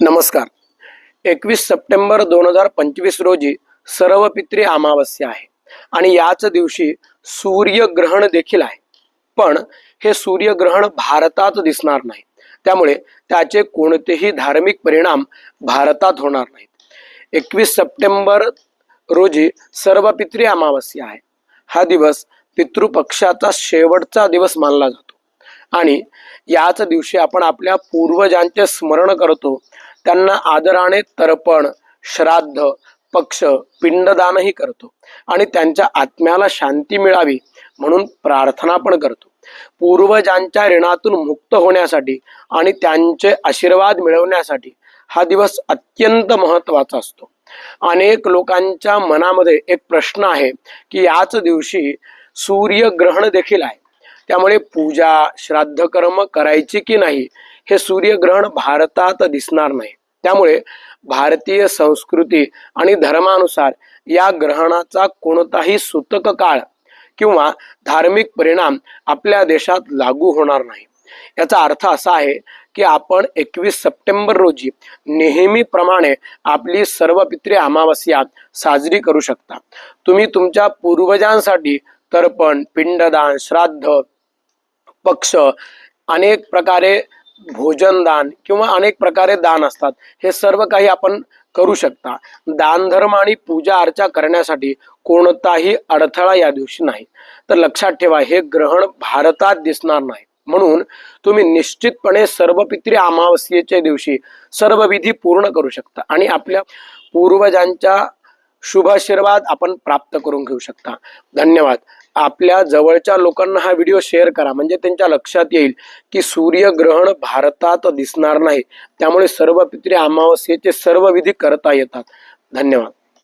नमस्कार. एकवीस सप्टेंबर दोन हजार पंचवीस रोजी सर्व पित्री अमावस्या आहे आणि याच दिवशी सूर्यग्रहण देखील आहे. पण हे सूर्यग्रहण भारतात दिसणार नाही. त्यामुळे त्याचे कोणतेही धार्मिक परिणाम भारतात होणार नाहीत. एकवीस सप्टेंबर रोजी सर्व पित्री अमावस्या आहे. हा दिवस पितृपक्षाचा शेवटचा दिवस मानला जातो. आणि याच दिवशी आपण आपल्या पूर्वजांचे स्मरण करतो. त्यांना आदराने तर्पण श्राद्ध पक्ष पिंडदानही करतो. आणि त्यांच्या आत्म्याला शांती मिळावी म्हणून प्रार्थना पण करतो. पूर्वजांच्या ऋणातून मुक्त होण्यासाठी आणि त्यांचे आशीर्वाद मिळवण्यासाठी हा दिवस अत्यंत महत्त्वाचा असतो. अनेक लोकांच्या मनामध्ये एक प्रश्न आहे की याच दिवशी सूर्यग्रहण देखील आहे. त्यामुळे पूजा श्राद्ध कर्म करायची की नाही हे सूर्यग्रहण भारतात दिसणार नाही. त्यामुळे भारतीय संस्कृती आणि धर्मानुसार या ग्रहणाचा कोणताही सूतक काळ किंवा धार्मिक परिणाम आपल्या देशात लागू होणार नाही. याचा अर्थ असा आहे की आपण एकवीस सप्टेंबर रोजी नेहमीप्रमाणे आपली सर्व पित्रे अमावस्या साजरी करू शकता. तुम्ही तुमच्या पूर्वजांसाठी तर्पण पिंडदान श्राद्ध पक्ष अनेक प्रकारे भोजनदान किंवा अनेक प्रकारे दान असतात. हे सर्व काही आपण करू शकता. दानधर्म आणि पूजा अर्चा करण्यासाठी कोणताही अडथळा या दिवशी नाही. तर लक्षात ठेवा हे ग्रहण भारतात दिसणार नाही. म्हणून तुम्ही निश्चितपणे सर्व पित्री अमावस्येच्या दिवशी सर्व विधी पूर्ण करू शकता आणि आपल्या पूर्वजांच्या शुभाशीर्वाद आपण प्राप्त करून घेऊ शकता. धन्यवाद. आपल्या जवळच्या लोकांना हा व्हिडिओ शेअर करा. म्हणजे त्यांच्या लक्षात येईल की सूर्यग्रहण भारतात दिसणार नाही. त्यामुळे सर्व पित्री अमावस्येचे सर्व विधी करता येतात. धन्यवाद.